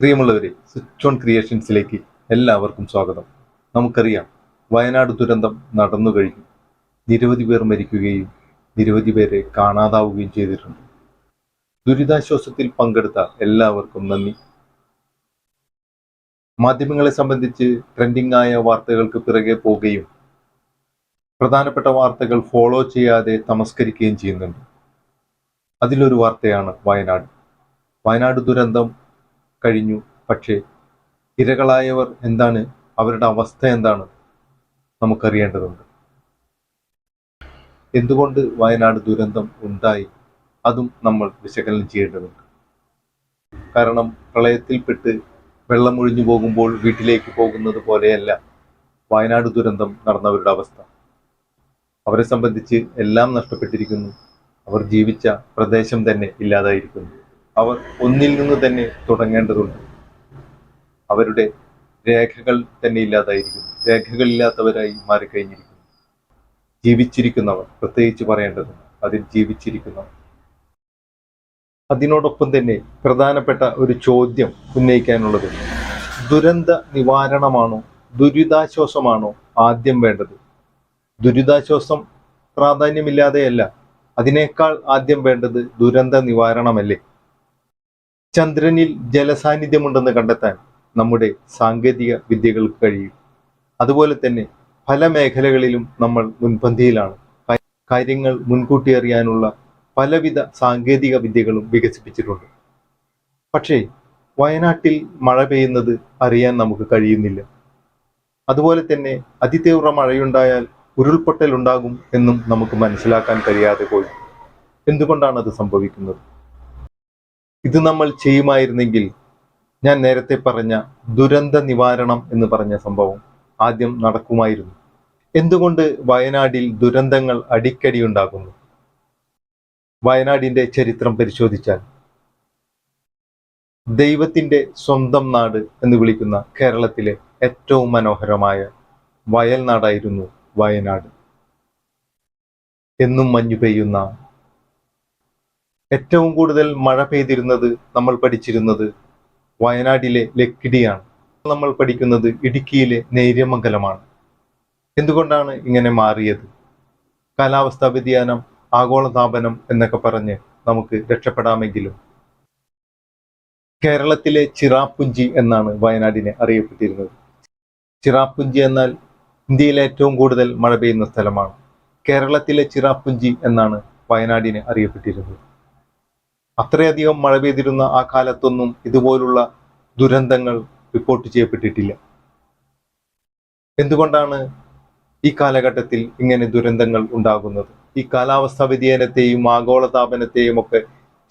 പ്രിയമുള്ളവരെ switch on ക്രിയേഷൻസിലേക്ക് എല്ലാവർക്കും സ്വാഗതം. നമുക്കറിയാം വയനാട് ദുരന്തം നടന്നു കഴിഞ്ഞു. നിരവധി പേർ മരിക്കുകയും നിരവധി പേരെ കാണാതാവുകയും ചെയ്തിട്ടുണ്ട്. ദുരിതാശ്വാസത്തിൽ പങ്കെടുത്ത എല്ലാവർക്കും നന്ദി. മാധ്യമങ്ങളെ സംബന്ധിച്ച് ട്രെൻഡിംഗ് ആയ വാർത്തകൾക്ക് പിറകെ പോവുകയും പ്രധാനപ്പെട്ട വാർത്തകൾ ഫോളോ ചെയ്യാതെ തമസ്കരിക്കുകയും ചെയ്യുന്നുണ്ട്. അതിലൊരു വാർത്തയാണ് വയനാട്. വയനാട് ദുരന്തം കഴിഞ്ഞു. പക്ഷേ ഇരകളായവർ എന്താണ്? അവരുടെ അവസ്ഥ എന്താണ്? നമുക്കറിയേണ്ടതുണ്ട്. എന്തുകൊണ്ട് വയനാട് ദുരന്തം ഉണ്ടായി? അതും നമ്മൾ വിശകലനം ചെയ്യേണ്ടതുണ്ട്. കാരണം പ്രളയത്തിൽപ്പെട്ട് വെള്ളമൊഴിഞ്ഞു പോകുമ്പോൾ വീട്ടിലേക്ക് പോകുന്നത് പോലെയല്ല വയനാട് ദുരന്തം നടന്നവരുടെ അവസ്ഥ. അവരെ സംബന്ധിച്ച് എല്ലാം നഷ്ടപ്പെട്ടിരിക്കുന്നു. അവർ ജീവിച്ച പ്രദേശം തന്നെ ഇല്ലാതായിരിക്കുന്നു. അവർ ഒന്നിൽ നിന്ന് തന്നെ തുടങ്ങേണ്ടതുണ്ട്. അവരുടെ രേഖകൾ തന്നെ ഇല്ലാതായിരിക്കുന്നു. രേഖകളില്ലാത്തവരായി മാറിക്കഴിഞ്ഞിരിക്കുന്നു. ജീവിച്ചിരിക്കുന്നവർ പ്രത്യേകിച്ച് പറയേണ്ടത് അതിൽ ജീവിച്ചിരിക്കുന്നവർ. അതിനോടൊപ്പം തന്നെ പ്രധാനപ്പെട്ട ഒരു ചോദ്യം ഉന്നയിക്കാനുള്ളത് ദുരന്ത നിവാരണമാണോ ദുരിതാശ്വാസമാണോ ആദ്യം വേണ്ടത്? ദുരിതാശ്വാസം പ്രാധാന്യമില്ലാതെയല്ല അതിനേക്കാൾ ആദ്യം വേണ്ടത് ദുരന്ത നിവാരണമല്ലേ? ചന്ദ്രനിൽ ജലസാന്നിധ്യമുണ്ടെന്ന് കണ്ടെത്താൻ നമ്മുടെ സാങ്കേതിക വിദ്യകൾക്ക് കഴിയും. അതുപോലെ തന്നെ പല മേഖലകളിലും നമ്മൾ മുൻപന്തിയിലാണ്. കാര്യങ്ങൾ മുൻകൂട്ടി അറിയാനുള്ള പലവിധ സാങ്കേതിക വിദ്യകളും വികസിപ്പിച്ചിട്ടുണ്ട്. പക്ഷേ വയനാട്ടിൽ മഴ പെയ്യുന്നത് അറിയാൻ നമുക്ക് കഴിയുന്നില്ല. അതുപോലെ തന്നെ അതിതീവ്ര മഴയുണ്ടായാൽ ഉരുൾപൊട്ടൽ ഉണ്ടാകും എന്നും നമുക്ക് മനസ്സിലാക്കാൻ കഴിയാതെ പോയി. എന്തുകൊണ്ടാണ് അത് സംഭവിക്കുന്നത്? ഇത് നമ്മൾ ചെയ്യുമായിരുന്നെങ്കിൽ ഞാൻ നേരത്തെ പറഞ്ഞ ദുരന്ത നിവാരണം എന്ന് പറഞ്ഞ സംഭവം ആദ്യം നടക്കുമായിരുന്നു. എന്തുകൊണ്ട് വയനാടിൽ ദുരന്തങ്ങൾ അടിക്കടി ഉണ്ടാകുന്നു? വയനാടിന്റെ ചരിത്രം പരിശോധിച്ചാൽ ദൈവത്തിന്റെ സ്വന്തം നാട് എന്ന് വിളിക്കുന്ന കേരളത്തിലെ ഏറ്റവും മനോഹരമായ വയൽ നാടായിരുന്നു വയനാട്. എന്നും മഞ്ഞു പെയ്യുന്ന ഏറ്റവും കൂടുതൽ മഴ പെയ്തിരുന്നത് നമ്മൾ പഠിച്ചിരുന്നത് വയനാട്ടിലെ ലക്കിടിയാണ്. നമ്മൾ പഠിക്കുന്നത് ഇടുക്കിയിലെ നേര്യമംഗലമാണ്. എന്തുകൊണ്ടാണ് ഇങ്ങനെ മാറിയത്? കാലാവസ്ഥാ വ്യതിയാനം ആഗോളതാപനം എന്നൊക്കെ പറഞ്ഞ് നമുക്ക് രക്ഷപ്പെടാമെങ്കിലും. കേരളത്തിലെ ചിറാപ്പുഞ്ചി എന്നാണ് വയനാടിനെ അറിയപ്പെട്ടിരുന്നത്. ചിറാപ്പുഞ്ചി എന്നാൽ ഇന്ത്യയിലെ ഏറ്റവും കൂടുതൽ മഴ പെയ്യുന്ന സ്ഥലമാണ്. കേരളത്തിലെ ചിറാപ്പുഞ്ചി എന്നാണ് വയനാടിനെ അറിയപ്പെട്ടിരുന്നത്. അത്രയധികം മഴ പെയ്തിരുന്ന ആ കാലത്തൊന്നും ഇതുപോലുള്ള ദുരന്തങ്ങൾ റിപ്പോർട്ട് ചെയ്യപ്പെട്ടിട്ടില്ല. എന്തുകൊണ്ടാണ് ഈ കാലഘട്ടത്തിൽ ഇങ്ങനെ ദുരന്തങ്ങൾ ഉണ്ടാകുന്നത്? ഈ കാലാവസ്ഥാ വ്യതിയാനത്തെയും ആഗോളതാപനത്തെയും ഒക്കെ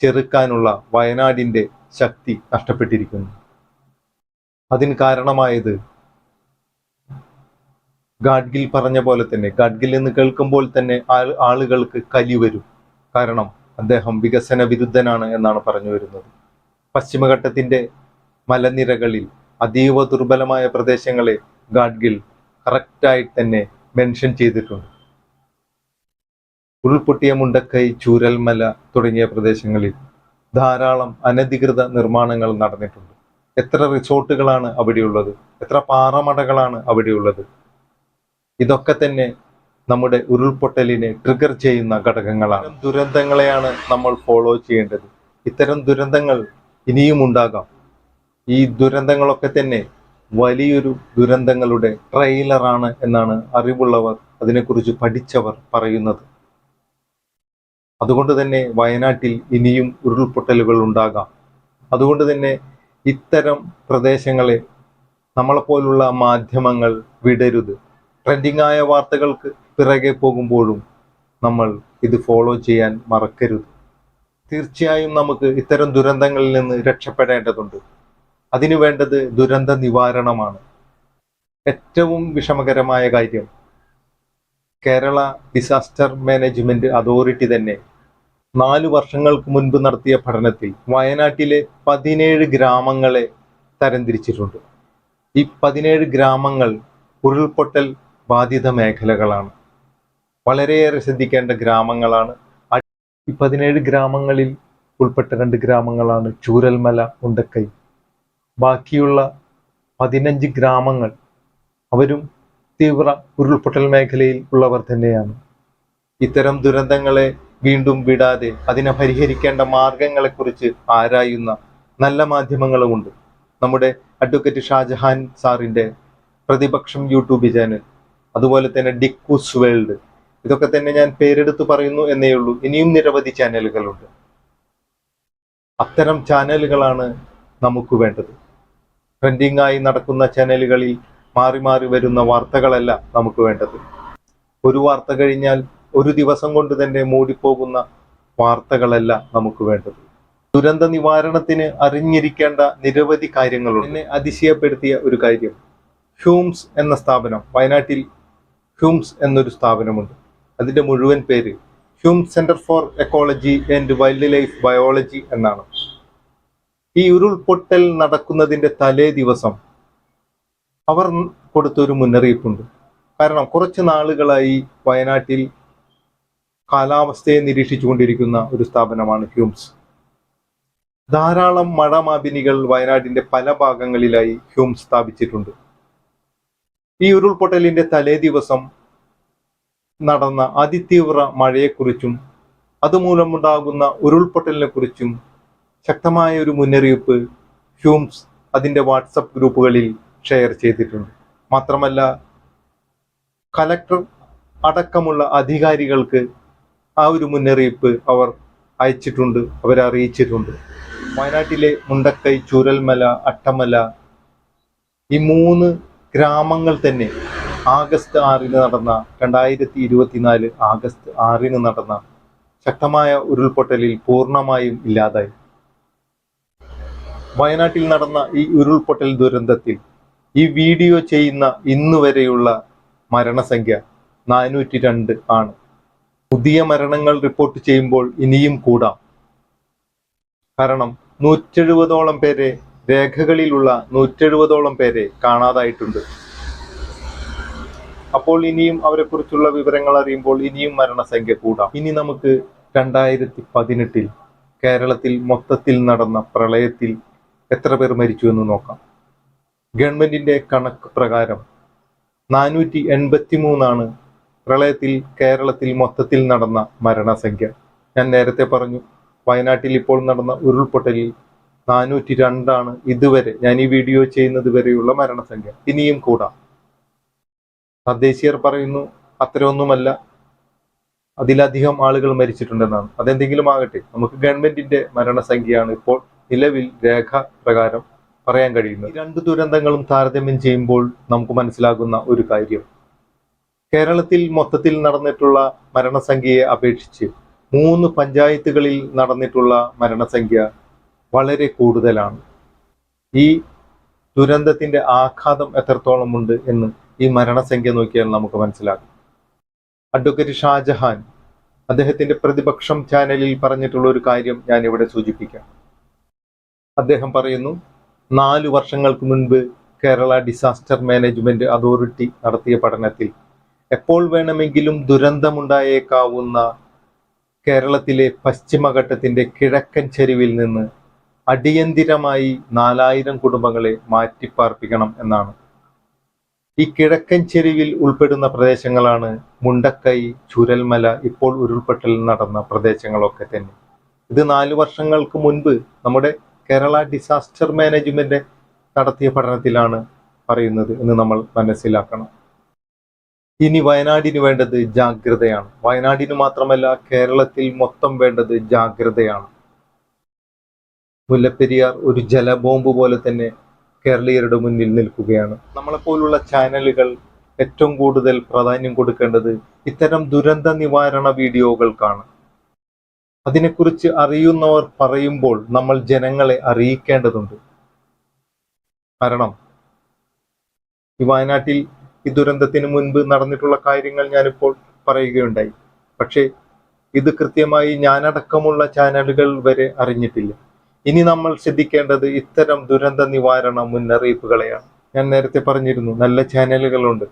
ചെറുക്കാനുള്ള വയനാടിന്റെ ശക്തി നഷ്ടപ്പെട്ടിരിക്കുന്നു. അതിന് കാരണമായത് ഗാഡ്ഗിൽ പറഞ്ഞ പോലെ തന്നെ ഗാഡ്ഗിൽ എന്ന് കേൾക്കുമ്പോൾ തന്നെ ആളുകൾക്ക് കലി വരും. കാരണം അദ്ദേഹം വികസന വിരുദ്ധനാണ് എന്നാണ് പറഞ്ഞു വരുന്നത്. പശ്ചിമഘട്ടത്തിന്റെ മലനിരകളിൽ അതീവ ദുർബലമായ പ്രദേശങ്ങളെ ഗാഡ്ഗിൽ കറക്റ്റായി തന്നെ മെൻഷൻ ചെയ്തിട്ടുണ്ട്. ഉരുൾപൊട്ടിയ മുണ്ടക്കൈ ചൂരൽമല തുടങ്ങിയ പ്രദേശങ്ങളിൽ ധാരാളം അനധികൃത നിർമ്മാണങ്ങൾ നടന്നിട്ടുണ്ട്. എത്ര റിസോർട്ടുകളാണ് അവിടെയുള്ളത്? എത്ര പാറമടകളാണ് അവിടെയുള്ളത്? ഇതൊക്കെ തന്നെ നമ്മുടെ ഉരുൾപൊട്ടലിനെ ട്രിഗർ ചെയ്യുന്ന ഘടകങ്ങളാണ്. ദുരന്തങ്ങളെയാണ് നമ്മൾ ഫോളോ ചെയ്യേണ്ടത്. ഇത്തരം ദുരന്തങ്ങൾ ഇനിയും ഉണ്ടാകാം. ഈ ദുരന്തങ്ങളൊക്കെ തന്നെ വലിയൊരു ദുരന്തങ്ങളുടെ ട്രെയിലറാണ് എന്നാണ് അറിവുള്ളവർ അതിനെക്കുറിച്ച് പഠിച്ചവർ പറയുന്നത്. അതുകൊണ്ട് തന്നെ വയനാട്ടിൽ ഇനിയും ഉരുൾപൊട്ടലുകൾ ഉണ്ടാകാം. അതുകൊണ്ട് തന്നെ ഇത്തരം പ്രദേശങ്ങളെ നമ്മളെപ്പോലുള്ള മാധ്യമങ്ങൾ വിടരുത്. ട്രെൻഡിങ് ആയ വാർത്തകൾക്ക് പിറകെ പോകുമ്പോഴും നമ്മൾ ഇത് ഫോളോ ചെയ്യാൻ മറക്കരുത്. തീർച്ചയായും നമുക്ക് ഇത്തരം ദുരന്തങ്ങളിൽ നിന്ന് രക്ഷപ്പെടേണ്ടതുണ്ട്. അതിനു വേണ്ടത് ദുരന്ത നിവാരണമാണ്. ഏറ്റവും വിഷമകരമായ കാര്യം കേരള ഡിസാസ്റ്റർ മാനേജ്മെന്റ് അതോറിറ്റി തന്നെ നാല് വർഷങ്ങൾക്ക് മുൻപ് നടത്തിയ പഠനത്തിൽ വയനാട്ടിലെ പതിനേഴ് ഗ്രാമങ്ങളെ തരംതിരിച്ചിട്ടുണ്ട്. ഈ പതിനേഴ് ഗ്രാമങ്ങൾ ഉരുൾപൊട്ടൽ ബാധിത മേഖലകളാണ്. വളരെയേറെ ശ്രദ്ധിക്കേണ്ട ഗ്രാമങ്ങളാണ്. ഈ പതിനേഴ് ഗ്രാമങ്ങളിൽ ഉൾപ്പെട്ട രണ്ട് ഗ്രാമങ്ങളാണ് ചൂരൽമല മുണ്ടക്കൈ. ബാക്കിയുള്ള പതിനഞ്ച് ഗ്രാമങ്ങൾ അവരും തീവ്ര ഉരുൾപൊട്ടൽ മേഖലയിൽ ഉള്ളവർ തന്നെയാണ്. ഇത്തരം ദുരന്തങ്ങളെ വീണ്ടും വിടാതെ അതിനെ പരിഹരിക്കേണ്ട മാർഗങ്ങളെക്കുറിച്ച് ആരായുന്ന നല്ല മാധ്യമങ്ങളുമുണ്ട്. നമ്മുടെ അഡ്വക്കേറ്റ് ഷാജഹാൻ സാറിന്റെ പ്രതിപക്ഷം യൂട്യൂബ് ചാനൽ അതുപോലെ തന്നെ ഡിക്കൂസ് വേൾഡ് ഇതൊക്കെ തന്നെ ഞാൻ പേരെടുത്ത് പറയുന്നു എന്നേ ഉള്ളൂ. ഇനിയും നിരവധി ചാനലുകളുണ്ട്. അത്തരം ചാനലുകളാണ് നമുക്ക് വേണ്ടത്. ട്രെൻഡിങ് ആയി നടക്കുന്ന ചാനലുകളിൽ മാറി മാറി വരുന്ന വാർത്തകളല്ല നമുക്ക് വേണ്ടത്. ഒരു വാർത്ത കഴിഞ്ഞാൽ ഒരു ദിവസം കൊണ്ട് തന്നെ മൂടിപ്പോകുന്ന വാർത്തകളല്ല നമുക്ക് വേണ്ടത്. ദുരന്ത നിവാരണത്തിന് അറിഞ്ഞിരിക്കേണ്ട നിരവധി കാര്യങ്ങളുണ്ട്. എന്നെ അതിശയപ്പെടുത്തിയ ഒരു കാര്യം ഹ്യൂംസ് എന്ന സ്ഥാപനം വയനാട്ടിൽ ഹ്യൂംസ് എന്നൊരു സ്ഥാപനമുണ്ട്. അതിന്റെ മുഴുവൻ പേര് Hume centre for ecology and wildlife biology എന്നാണ്. ഈ ഉരുൾപൊട്ടൽ നടക്കുന്നതിന്റെ തലേ ദിവസം അവർ കൊടുത്തൊരു മുന്നറിയിപ്പുണ്ട്. കാരണം കുറച്ച് നാളുകളായി വയനാട്ടിൽ കാലാവസ്ഥയെ നിരീക്ഷിച്ചുകൊണ്ടിരിക്കുന്ന ഒരു സ്ഥാപനമാണ് ഹ്യൂംസ്. ധാരാളം മഴമാപിനികൾ വയനാടിന്റെ പല ഭാഗങ്ങളിലായി ഹ്യൂംസ് സ്ഥാപിച്ചിട്ടുണ്ട്. ഈ ഉരുൾപൊട്ടലിന്റെ തലേ ദിവസം നടന്ന അതിതീവ്ര മഴയെക്കുറിച്ചും അതുമൂലമുണ്ടാകുന്ന ഉരുൾപൊട്ടലിനെ കുറിച്ചും ശക്തമായ ഒരു മുന്നറിയിപ്പ് ഹ്യൂംസ് അതിന്റെ വാട്സപ്പ് ഗ്രൂപ്പുകളിൽ ഷെയർ ചെയ്തിട്ടുണ്ട്. മാത്രമല്ല കലക്ടർ അടക്കമുള്ള അധികാരികൾക്ക് ആ ഒരു മുന്നറിയിപ്പ് അവർ അയച്ചിട്ടുണ്ട് അവരെ അറിയിച്ചിട്ടുണ്ട്. വയനാട്ടിലെ മുണ്ടക്കൈ ചൂരൽമല അട്ടമല ഈ മൂന്ന് ഗ്രാമങ്ങൾ തന്നെ ആഗസ്റ്റ് ആറിന് നടന്ന രണ്ടായിരത്തി ഇരുപത്തിനാല് ആഗസ്റ്റ് ആറിന് നടന്ന ശക്തമായ ഉരുൾപൊട്ടലിൽ പൂർണമായും ഇല്ലാതായി. വയനാട്ടിൽ നടന്ന ഈ ഉരുൾപൊട്ടൽ ദുരന്തത്തിൽ ഈ വീഡിയോ ചെയ്യുന്ന ഇന്ന് വരെയുള്ള മരണസംഖ്യ നാനൂറ്റി രണ്ട് ആണ്. പുതിയ മരണങ്ങൾ റിപ്പോർട്ട് ചെയ്യുമ്പോൾ ഇനിയും കൂടാം. കാരണം നൂറ്റെഴുപതോളം പേരെ രേഖകളിലുള്ള നൂറ്റെഴുപതോളം പേരെ കാണാതായിട്ടുണ്ട്. അപ്പോൾ ഇനിയും അവരെക്കുറിച്ചുള്ള വിവരങ്ങൾ അറിയുമ്പോൾ ഇനിയും മരണസംഖ്യ കൂടാം. ഇനി നമുക്ക് രണ്ടായിരത്തി പതിനെട്ടിൽ കേരളത്തിൽ മൊത്തത്തിൽ നടന്ന പ്രളയത്തിൽ എത്ര പേർ മരിച്ചു എന്ന് നോക്കാം. ഗവൺമെന്റിന്റെ കണക്ക് പ്രകാരം നാനൂറ്റി എൺപത്തി മൂന്നാണ് പ്രളയത്തിൽ കേരളത്തിൽ മൊത്തത്തിൽ നടന്ന മരണസംഖ്യ. ഞാൻ നേരത്തെ പറഞ്ഞു വയനാട്ടിൽ ഇപ്പോൾ നടന്ന ഉരുൾപൊട്ടലിൽ നാനൂറ്റി രണ്ടാണ് ഇതുവരെ ഞാൻ ഈ വീഡിയോ ചെയ്യുന്നത് വരെയുള്ള മരണസംഖ്യ. ഇനിയും കൂടാം. തദ്ദേശീയർ പറയുന്നു അത്രയൊന്നുമല്ല അതിലധികം ആളുകൾ മരിച്ചിട്ടുണ്ടെന്നാണ്. അതെന്തെങ്കിലും ആകട്ടെ നമുക്ക് ഗവൺമെന്റിന്റെ മരണസംഖ്യയാണ് ഇപ്പോൾ നിലവിൽ രേഖ പ്രകാരം പറയാൻ കഴിയുന്നത്. രണ്ട് ദുരന്തങ്ങളും താരതമ്യം ചെയ്യുമ്പോൾ നമുക്ക് മനസ്സിലാകുന്ന ഒരു കാര്യം. കേരളത്തിൽ മൊത്തത്തിൽ നടന്നിട്ടുള്ള മരണസംഖ്യയെ അപേക്ഷിച്ച് മൂന്ന് പഞ്ചായത്തുകളിൽ നടന്നിട്ടുള്ള മരണസംഖ്യ വളരെ കൂടുതലാണ്. ഈ ദുരന്തത്തിന്റെ ആഘാതം എത്രത്തോളം ഉണ്ട് എന്ന് ഈ മരണസംഖ്യ നോക്കിയാൽ നമുക്ക് മനസ്സിലാകും. അഡ്വക്കേറ്റ് ഷാജഹാൻ അദ്ദേഹത്തിന്റെ പ്രതിപക്ഷം ചാനലിൽ പറഞ്ഞിട്ടുള്ള ഒരു കാര്യം ഞാൻ ഇവിടെ സൂചിപ്പിക്കാം. അദ്ദേഹം പറയുന്നു നാല് വർഷങ്ങൾക്ക് മുൻപ് കേരള ഡിസാസ്റ്റർ മാനേജ്മെന്റ് അതോറിറ്റി നടത്തിയ പഠനത്തിൽ എപ്പോൾ വേണമെങ്കിലും ദുരന്തമുണ്ടായേക്കാവുന്ന കേരളത്തിലെ പശ്ചിമഘട്ടത്തിന്റെ കിഴക്കൻ ചെരുവിൽ നിന്ന് അടിയന്തിരമായി നാലായിരം കുടുംബങ്ങളെ മാറ്റിപ്പാർപ്പിക്കണം എന്നാണ്. ഈ കിഴക്കൻ ചെരുവിൽ ഉൾപ്പെടുന്ന പ്രദേശങ്ങളാണ് മുണ്ടക്കൈ ചുരൽമല ഇപ്പോൾ ഉരുൾപൊട്ടൽ നടന്ന പ്രദേശങ്ങളൊക്കെ തന്നെ. ഇത് നാല് വർഷങ്ങൾക്ക് മുൻപ് നമ്മുടെ കേരള ഡിസാസ്റ്റർ മാനേജ്മെന്റ് നടത്തിയ പഠനത്തിലാണ് പറയുന്നത് എന്ന് നമ്മൾ മനസ്സിലാക്കണം. ഇനി വയനാടിന് വേണ്ടത് ജാഗ്രതയാണ്. വയനാടിന് മാത്രമല്ല കേരളത്തിൽ മൊത്തം വേണ്ടത് ജാഗ്രതയാണ്. മുല്ലപ്പെരിയാർ ഒരു ജലബോംബ് പോലെ തന്നെ കേരളീയരുടെ മുന്നിൽ നിൽക്കുകയാണ്. നമ്മളെപ്പോലുള്ള ചാനലുകൾ ഏറ്റവും കൂടുതൽ പ്രാധാന്യം കൊടുക്കേണ്ടത് ഇത്തരം ദുരന്ത നിവാരണ വീഡിയോകൾക്കാണ് അതിനെക്കുറിച്ച് അറിയുന്നവർ പറയുമ്പോൾ നമ്മൾ ജനങ്ങളെ അറിയിക്കേണ്ടതുണ്ട്. കാരണം ഈ വയനാട്ടിൽ ഈ ദുരന്തത്തിന് മുൻപ് നടന്നിട്ടുള്ള കാര്യങ്ങൾ ഞാനിപ്പോൾ പറയുകയുണ്ടായി. പക്ഷേ ഇത് കൃത്യമായി ഞാനടക്കമുള്ള ചാനലുകൾ വരെ അറിഞ്ഞിട്ടില്ല. ഇനി നമ്മൾ ശ്രദ്ധിക്കേണ്ടത് ഇത്തരം ദുരന്ത നിവാരണ മുന്നറിയിപ്പുകളെയാണ്. ഞാൻ നേരത്തെ പറഞ്ഞിരുന്നു നല്ല ചാനലുകളുണ്ട്.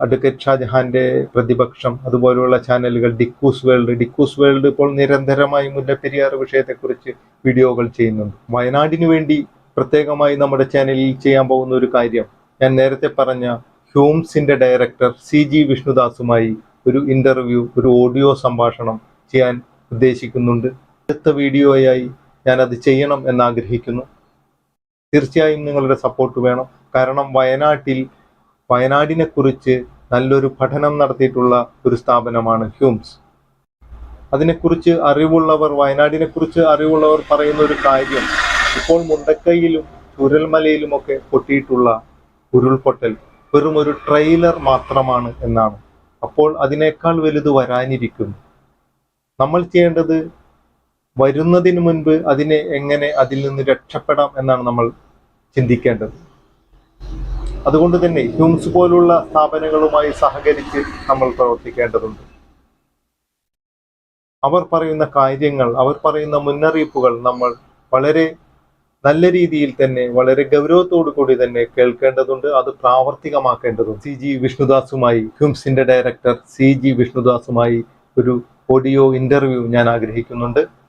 അഡ്വക്കേറ്റ് ഷാജഹാന്റെ പ്രതിപക്ഷം അതുപോലെയുള്ള ചാനലുകൾ ഡിക്കൂസ് വേൾഡ്. ഡിക്കൂസ് വേൾഡ് ഇപ്പോൾ നിരന്തരമായി മുല്ലപ്പെരിയാർ വിഷയത്തെക്കുറിച്ച് വീഡിയോകൾ ചെയ്യുന്നുണ്ട്. വയനാടിനു വേണ്ടി പ്രത്യേകമായി നമ്മുടെ ചാനലിൽ ചെയ്യാൻ പോകുന്ന ഒരു കാര്യം ഞാൻ നേരത്തെ പറഞ്ഞ ഹ്യൂംസിന്റെ ഡയറക്ടർ സി ജി വിഷ്ണുദാസുമായി ഒരു ഇന്റർവ്യൂ ഒരു ഓഡിയോ സംഭാഷണം ചെയ്യാൻ ഉദ്ദേശിക്കുന്നുണ്ട്. അടുത്ത വീഡിയോയായി ഞാൻ അത് ചെയ്യണം എന്നാഗ്രഹിക്കുന്നു. തീർച്ചയായും നിങ്ങളുടെ സപ്പോർട്ട് വേണം. കാരണം വയനാട്ടിൽ വയനാടിനെ കുറിച്ച് നല്ലൊരു പഠനം നടത്തിയിട്ടുള്ള ഒരു സ്ഥാപനമാണ് ഹ്യൂംസ്. അതിനെക്കുറിച്ച് അറിവുള്ളവർ വയനാടിനെക്കുറിച്ച് അറിവുള്ളവർ പറയുന്ന ഒരു കാര്യം ഇപ്പോൾ മുണ്ടക്കൈയിലും ചുരൽമലയിലുമൊക്കെ പൊട്ടിയിട്ടുള്ള ഉരുൾപൊട്ടൽ വെറും ഒരു ട്രെയിലർ മാത്രമാണ് എന്നാണ്. അപ്പോൾ അതിനേക്കാൾ വലുത് വരാനിരിക്കുന്നു. നമ്മൾ ചെയ്യേണ്ടത് വരുന്നതിന് മുൻപ് അതിനെ എങ്ങനെ അതിൽ നിന്ന് രക്ഷപ്പെടാം എന്നാണ് നമ്മൾ ചിന്തിക്കേണ്ടത്. അതുകൊണ്ട് തന്നെ ഹ്യൂംസ് പോലുള്ള സ്ഥാപനങ്ങളുമായി സഹകരിച്ച് നമ്മൾ പ്രവർത്തിക്കേണ്ടതുണ്ട്. അവർ പറയുന്ന കാര്യങ്ങൾ അവർ പറയുന്ന മുന്നറിയിപ്പുകൾ നമ്മൾ വളരെ നല്ല രീതിയിൽ തന്നെ വളരെ ഗൗരവത്തോടു കൂടി തന്നെ കേൾക്കേണ്ടതുണ്ട്. അത് പ്രാവർത്തികമാക്കേണ്ടതുണ്ട്. സി ജി വിഷ്ണുദാസുമായി ഹ്യൂംസിന്റെ ഡയറക്ടർ സി ജി വിഷ്ണുദാസുമായി ഒരു ഓഡിയോ ഇന്റർവ്യൂ ഞാൻ ആഗ്രഹിക്കുന്നുണ്ട്.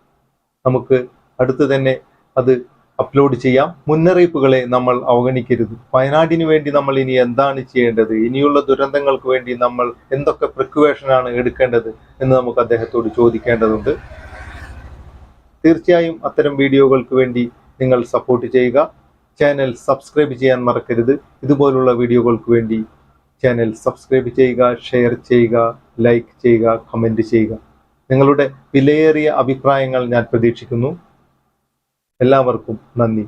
നമുക്ക് അടുത്ത് തന്നെ അത് അപ്ലോഡ് ചെയ്യാം. മുന്നറിയിപ്പുകളെ നമ്മൾ അവഗണിക്കരുത്. വയനാടിന് വേണ്ടി നമ്മൾ ഇനി എന്താണ് ചെയ്യേണ്ടത്? ഇനിയുള്ള ദുരന്തങ്ങൾക്ക് വേണ്ടി നമ്മൾ എന്തൊക്കെ പ്രിക്കുവേഷനാണ് എടുക്കേണ്ടത് എന്ന് നമുക്ക് അദ്ദേഹത്തോട് ചോദിക്കേണ്ടതുണ്ട്. തീർച്ചയായും അത്തരം വീഡിയോകൾക്ക് വേണ്ടി നിങ്ങൾ സപ്പോർട്ട് ചെയ്യുക. ചാനൽ സബ്സ്ക്രൈബ് ചെയ്യാൻ മറക്കരുത്. ഇതുപോലുള്ള വീഡിയോകൾക്ക് വേണ്ടി ചാനൽ സബ്സ്ക്രൈബ് ചെയ്യുക ഷെയർ ചെയ്യുക ലൈക്ക് ചെയ്യുക കമന്റ് ചെയ്യുക. നിങ്ങളുടെ വിലയേറിയ അഭിപ്രായങ്ങൾ ഞാൻ പ്രതീക്ഷിക്കുന്നു. എല്ലാവർക്കും നന്ദി.